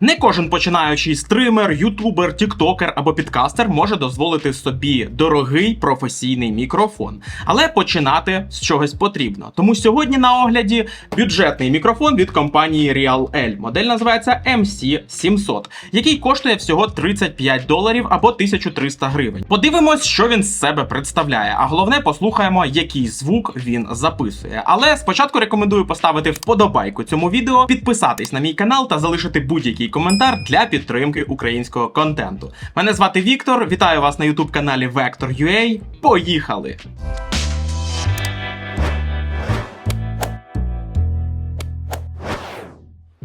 Не кожен починаючий стример, ютубер, тіктокер або підкастер може дозволити собі дорогий професійний мікрофон, але починати з чогось потрібно. Тому сьогодні на огляді бюджетний мікрофон від компанії Real-L. Модель називається MC700, який коштує всього 35 доларів або 1300 гривень. Подивимось, що він з себе представляє. А головне, послухаємо, який звук він записує. Але спочатку рекомендую поставити вподобайку цьому відео, підписатись на мій канал та залишити будь-який коментар для підтримки українського контенту. Мене звати Віктор. Вітаю вас на youtube каналі Vector.ua. Поїхали!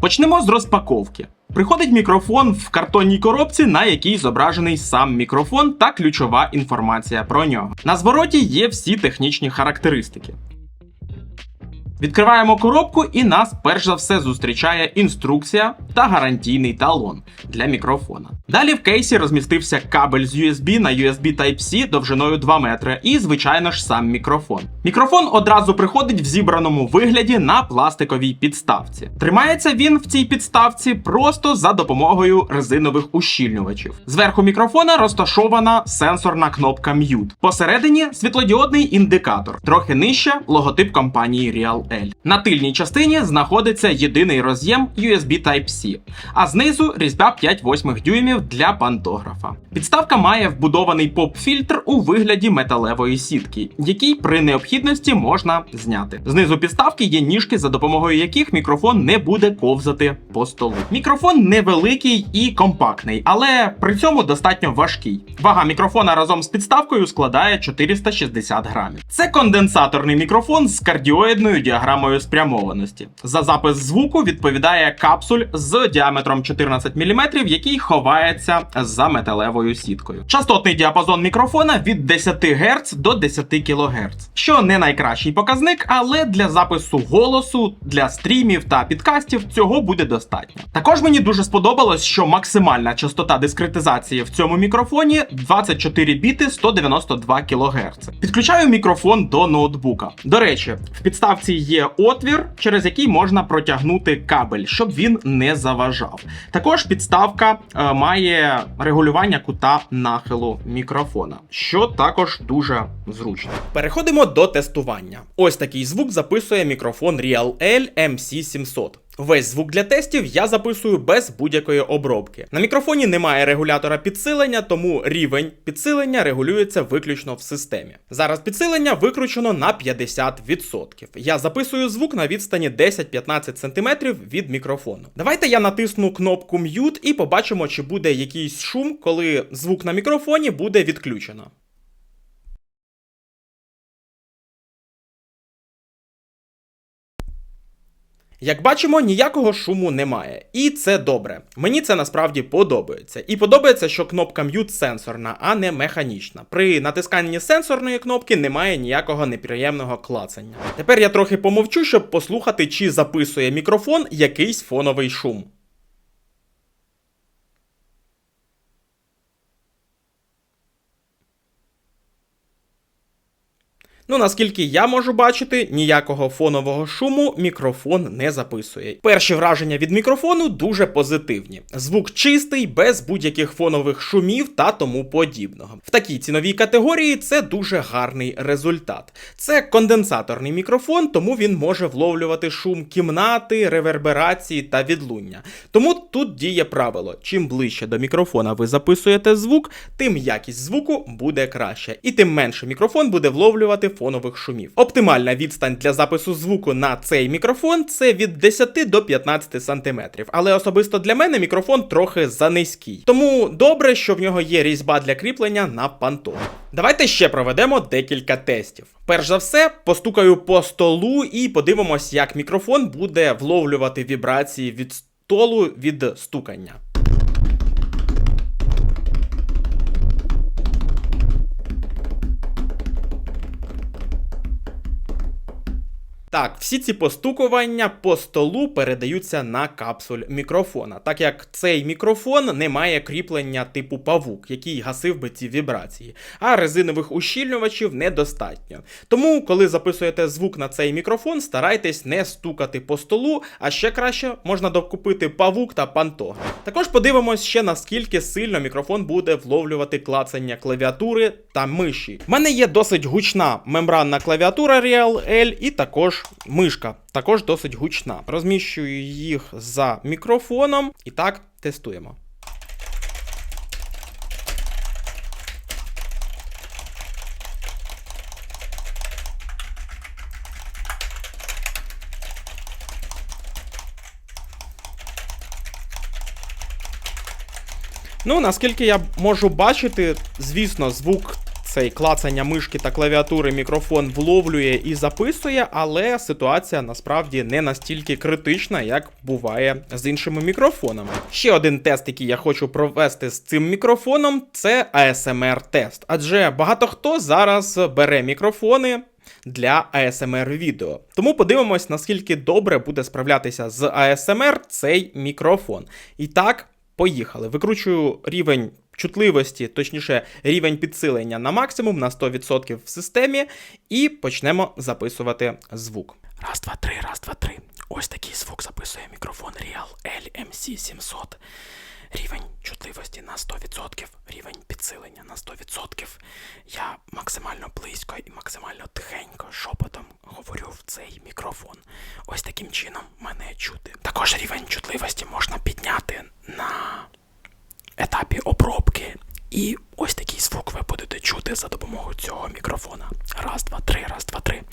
Почнемо з розпаковки. Приходить мікрофон в картонній коробці, на якій зображений сам мікрофон та ключова інформація про нього. На звороті є всі технічні характеристики. Відкриваємо коробку, і нас перш за все зустрічає інструкція та гарантійний талон для мікрофона. Далі в кейсі розмістився кабель з USB на USB Type-C довжиною 2 метри, і, звичайно ж, сам мікрофон. Мікрофон одразу приходить в зібраному вигляді на пластиковій підставці. Тримається він в цій підставці просто за допомогою резинових ущільнювачів. Зверху мікрофона розташована сенсорна кнопка Mute. Посередині світлодіодний індикатор, трохи нижче логотип компанії Real-L. На тильній частині знаходиться єдиний роз'єм USB Type-C, а знизу різьба 5,8 дюймів для пантографа. Підставка має вбудований поп-фільтр у вигляді металевої сітки, який при необхідності можна зняти. Знизу підставки є ніжки, за допомогою яких мікрофон не буде ковзати по столу. Мікрофон невеликий і компактний, але при цьому достатньо важкий. Вага мікрофона разом з підставкою складає 460 грамів. Це конденсаторний мікрофон з кардіоїдною діаграмою спрямованості. За запис звуку відповідає капсуль з діаметром 14 мм, який ховається за металевою сіткою. Частотний діапазон мікрофона від 10 Гц до 10 кГц, що не найкращий показник, але для запису голосу, для стрімів та підкастів цього буде достатньо. Також мені дуже сподобалось, що максимальна частота дискретизації в цьому мікрофоні 24 біти 192 кГц. Підключаю мікрофон до ноутбука. До речі, в підставці є отвір, через який можна протягнути кабель, щоб він не заважав. Також підставка е, має регулювання кута нахилу мікрофона, що також дуже зручно. Переходимо до тестування. Ось такий звук записує мікрофон Real-L MC700. Весь звук для тестів я записую без будь-якої обробки. На мікрофоні немає регулятора підсилення, тому рівень підсилення регулюється виключно в системі. Зараз підсилення викручено на 50%. Я записую звук на відстані 10-15 см від мікрофону. Давайте я натисну кнопку Mute і побачимо, чи буде якийсь шум, коли звук на мікрофоні буде відключено. Як бачимо, ніякого шуму немає. І це добре. Мені це насправді подобається. І подобається, що кнопка Mute сенсорна, а не механічна. При натисканні сенсорної кнопки немає ніякого неприємного клацання. Тепер я трохи помовчу, щоб послухати, чи записує мікрофон якийсь фоновий шум. Ну, наскільки я можу бачити, ніякого фонового шуму мікрофон не записує. Перші враження від мікрофону дуже позитивні. Звук чистий, без будь-яких фонових шумів та тому подібного. В такій ціновій категорії це дуже гарний результат. Це конденсаторний мікрофон, тому він може вловлювати шум кімнати, реверберації та відлуння. Тому тут діє правило: чим ближче до мікрофона ви записуєте звук, тим якість звуку буде краще, і тим менше мікрофон буде вловлювати фонових шумів. Оптимальна відстань для запису звуку на цей мікрофон це від 10 до 15 см. Але особисто для мене мікрофон трохи занизький. Тому добре, що в нього є різьба для кріплення на пантон. Давайте ще проведемо декілька тестів. Перш за все, постукаю по столу і подивимось, як мікрофон буде вловлювати вібрації від столу від стукання. Так, всі ці постукування по столу передаються на капсуль мікрофона, так як цей мікрофон не має кріплення типу павук, який гасив би ці вібрації, а резинових ущільнювачів недостатньо. Тому, коли записуєте звук на цей мікрофон, старайтесь не стукати по столу, а ще краще можна докупити павук та панто. Також подивимось ще наскільки сильно мікрофон буде вловлювати клацання клавіатури та миші. У мене є досить гучна мембранна клавіатура Real L і також мишка, також досить гучна. Розміщую їх за мікрофоном і так тестуємо. Ну, наскільки я можу бачити, звісно, звук цей клацання мишки та клавіатури мікрофон вловлює і записує, але ситуація насправді не настільки критична, як буває з іншими мікрофонами. Ще один тест, який я хочу провести з цим мікрофоном, це ASMR тест. Адже багато хто зараз бере мікрофони. Для ASMR відео. Тому подивимось, наскільки добре буде справлятися з ASMR цей мікрофон. І так, Поїхали. Викручую рівень чутливості, точніше, рівень підсилення на максимум на 100% в системі, і почнемо записувати звук. Раз, два, три, раз, два, три. Ось такий звук записує мікрофон Real LMC 700. На 100%, рівень підсилення на 100%. Я максимально близько і максимально тихенько шепотом говорю в цей мікрофон. Ось таким чином мене чути. Також рівень чутливості можна підняти на етапі обробки. І ось такий звук ви будете чути за допомогою цього мікрофона. Раз, два, три, раз, два, три.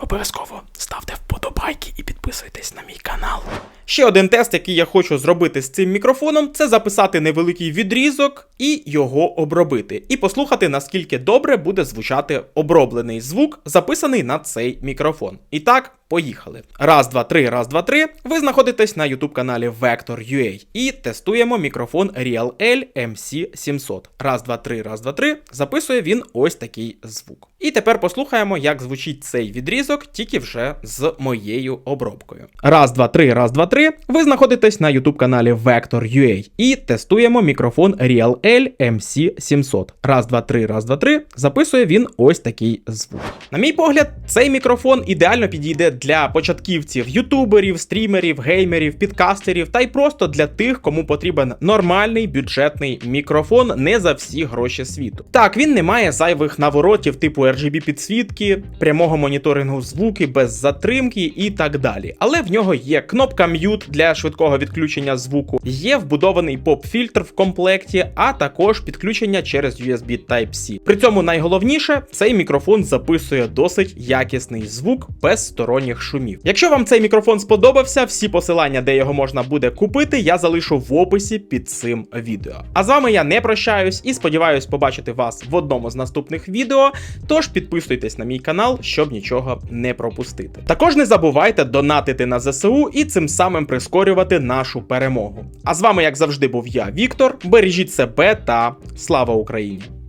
Обов'язково ставте вподобайки і підписуйтесь на мій канал. Ще один тест, який я хочу зробити з цим мікрофоном, це записати невеликий відрізок і його обробити. І послухати, наскільки добре буде звучати оброблений звук, записаний на цей мікрофон. І так, поїхали. Раз, два, три, раз, два, три. Ви знаходитесь на YouTube каналі Vector.ua і тестуємо мікрофон Real L MC 700. Раз, два, три, раз, два, три. Записує він ось такий звук. І тепер послухаємо, як звучить цей відрізок, тільки вже з моєю обробкою. Раз, два, три, раз, два, три. Ви знаходитесь на YouTube каналі Vector.ua і тестуємо мікрофон Real L MC 700. Раз, два, три, раз, два, три. Записує він ось такий звук. На мій погляд, цей мікрофон ідеально підійде для початківців, ютуберів, стрімерів, геймерів, підкастерів та й просто для тих, кому потрібен нормальний бюджетний мікрофон не за всі гроші світу. Так, він не має зайвих наворотів типу RGB підсвітки, прямого моніторингу звуки без затримки і так далі. Але в нього є кнопка Mute для швидкого відключення звуку, є вбудований поп-фільтр в комплекті, а також підключення через USB Type-C. При цьому найголовніше, цей мікрофон записує досить якісний звук без сторонніх шумів. Якщо вам цей мікрофон сподобався, всі посилання, де його можна буде купити, я залишу в описі під цим відео. А з вами я не прощаюсь і сподіваюсь побачити вас в одному з наступних відео. Тож підписуйтесь на мій канал, щоб нічого не пропустити. Також не забувайте донатити на ЗСУ і цим самим прискорювати нашу перемогу. А з вами, як завжди, був я, Віктор. Бережіть себе та слава Україні!